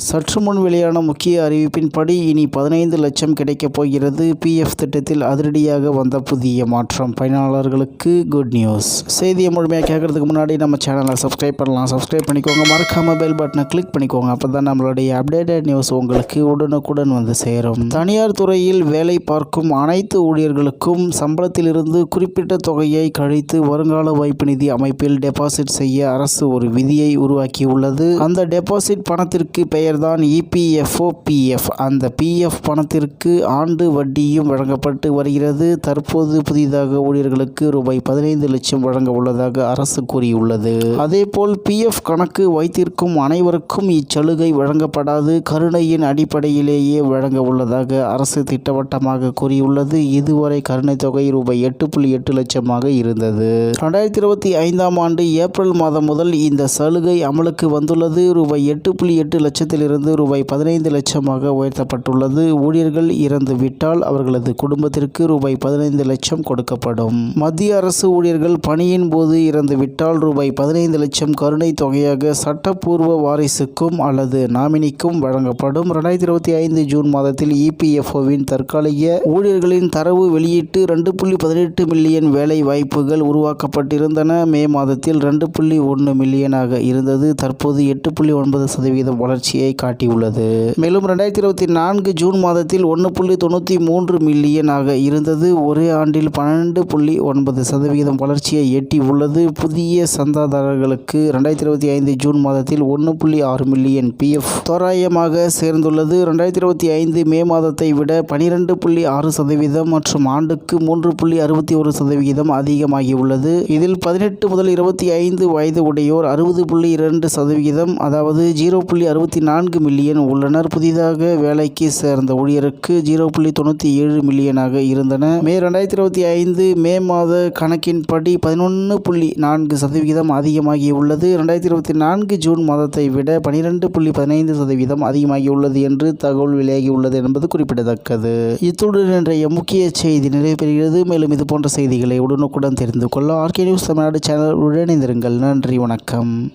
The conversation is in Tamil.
சற்று முன் வெளியான முக்கிய அறிவிப்பின்படி இனி பதினைந்து லட்சம் கிடைக்கப் போகிறது. பிஎஃப் திட்டத்தில் அதிரடியாக வந்த புதிய மாற்றம். பயனாளர்களுக்கு குட் நியூஸ் செய்தியை முழுமையாக கேட்கறதுக்கு முன்னாடி நம்ம சேனலை சப்ஸ்கிரைப் பண்ணலாம். சப்ஸ்கிரைப் பண்ணிக்கோங்க. மறக்காம பெல் பட்டனை கிளிக் பண்ணிக்கோங்க. அப்போ தான் நம்மளுடைய அப்டேட்டட் நியூஸ் உங்களுக்கு உடனுக்குடன் வந்து சேரும். தனியார் துறையில் வேலை பார்க்கும் அனைத்து ஊழியர்களுக்கும் சம்பளத்திலிருந்து குறிப்பிட்ட தொகையை கழித்து வருங்கால வைப்பு நிதி அமைப்பில் டெபாசிட் செய்ய அரசு ஒரு விதியை உருவாக்கியுள்ளது. அந்த டெபாசிட் பணத்திற்கு பெயர் பெயர்தான் இபிஎஃப்ஓ பிஎஃப் அந்த பிஎஃப் பணத்திற்கு ஆண்டு வட்டியும் வழங்கப்பட்டு வருகிறது. தற்போது புதிதாக ஊழியர்களுக்கு ரூபாய் பதினைந்து லட்சம் வழங்க உள்ளதாக அரசு கூறியுள்ளது. அதேபோல் பிஎஃப் கணக்கு வைத்திருக்கும் அனைவருக்கும் இச்சலுகை வழங்கப்படாது. கருணையின் அடிப்படையிலேயே வழங்க உள்ளதாக அரசு திட்டவட்டமாக கூறியுள்ளது. இதுவரை கருணை தொகை ரூபாய் எட்டு புள்ளி எட்டு லட்சமாக இருந்தது. ரெண்டாயிரத்தி இருபத்தி ஐந்தாம் ஆண்டு ஏப்ரல் மாதம் முதல் இந்த சலுகை அமலுக்கு வந்துள்ளது. ரூபாய் எட்டு புள்ளி எட்டு லட்சத்தில் லட்சத்திலிருந்து ரூபாய் பதினைந்து லட்சமாக உயர்த்தப்பட்டுள்ளது. ஊழியர்கள் இறந்து விட்டால் அவர்களது குடும்பத்திற்கு ரூபாய் பதினைந்து லட்சம் கொடுக்கப்படும். மத்திய அரசு ஊழியர்கள் பணியின் போது இறந்து விட்டால் ரூபாய் பதினைந்து லட்சம் கருணை தொகையாக சட்டப்பூர்வ வாரிசுக்கும் அல்லது நாமினிக்கும் வழங்கப்படும். ரெண்டாயிரத்தி இருபத்தி ஐந்து ஜூன் மாதத்தில் இபிஎஃப்ஓவின் தற்காலிக ஊழியர்களின் தரவு வெளியிட்டு ரெண்டு புள்ளி பதினெட்டு மில்லியன் வேலை வாய்ப்புகள் உருவாக்கப்பட்டிருந்தன. மே மாதத்தில் ரெண்டு புள்ளி ஒன்று மில்லியனாக இருந்தது. தற்போது எட்டு புள்ளி ஒன்பது சதவீதம் வளர்ச்சியை காட்டியுள்ளது. மேலும் ரெண்டாயிரத்தி இருபத்தி நான்கு ஜூன் மாதத்தில் ஒன்று புள்ளி தொண்ணூற்றி மூன்று மில்லியனாக இருந்தது. ஒரே ஆண்டில் பன்னெண்டு புள்ளி ஒன்பது சதவீதம் வளர்ச்சியை எட்டி உள்ளது. புதிய சந்தாதாரர்களுக்கு ரெண்டாயிரத்தி இருபத்தி ஐந்து ஜூன் மாதத்தில் ஒன்று புள்ளி ஆறு மில்லியன் பிஎஃப் தோராயமாக சேர்ந்துள்ளது. ரெண்டாயிரத்தி இருபத்தி ஐந்து மே மாதத்தை விட பனிரெண்டு புள்ளி ஆறு சதவீதம் மற்றும் ஆண்டுக்கு மூன்று புள்ளி அறுபத்தி ஒரு சதவிகிதம் அதிகமாகியுள்ளது. இதில் பதினெட்டு முதல் இருபத்தி ஐந்து வயது உடையோர் அறுபது புள்ளி இரண்டு சதவிகிதம் அதாவது ஜீரோ புள்ளி அறுபத்தி நான்கு மில்லியன் உள்ளனர். புதிதாக வேலைக்கு சேர்ந்த ஊழியருக்கு ஜீரோ புள்ளி தொண்ணூற்றி ஏழு மில்லியனாக இருந்தன. மே ரெண்டாயிரத்தி இருபத்தி ஐந்து மே மாத கணக்கின்படி பதினொன்று புள்ளி நான்கு சதவிகிதம் அதிகமாகியுள்ளது ரெண்டாயிரத்தி இருபத்தி நான்கு ஜூன் மாதத்தை விட பனிரெண்டு புள்ளி பதினைந்து சதவீதம் அதிகமாகியுள்ளது என்று தகவல் வெளியாகியுள்ளது என்பது குறிப்பிடத்தக்கது. இத்துடன் இன்றைய முக்கிய செய்தி நிறைவேறுகிறது மேலும் இது போன்ற செய்திகளை உடனுக்குடன் தெரிந்து கொள்ள ஆர்கே நியூஸ் தமிழ்நாடு சேனல் உடனிருங்கள் நன்றி வணக்கம்.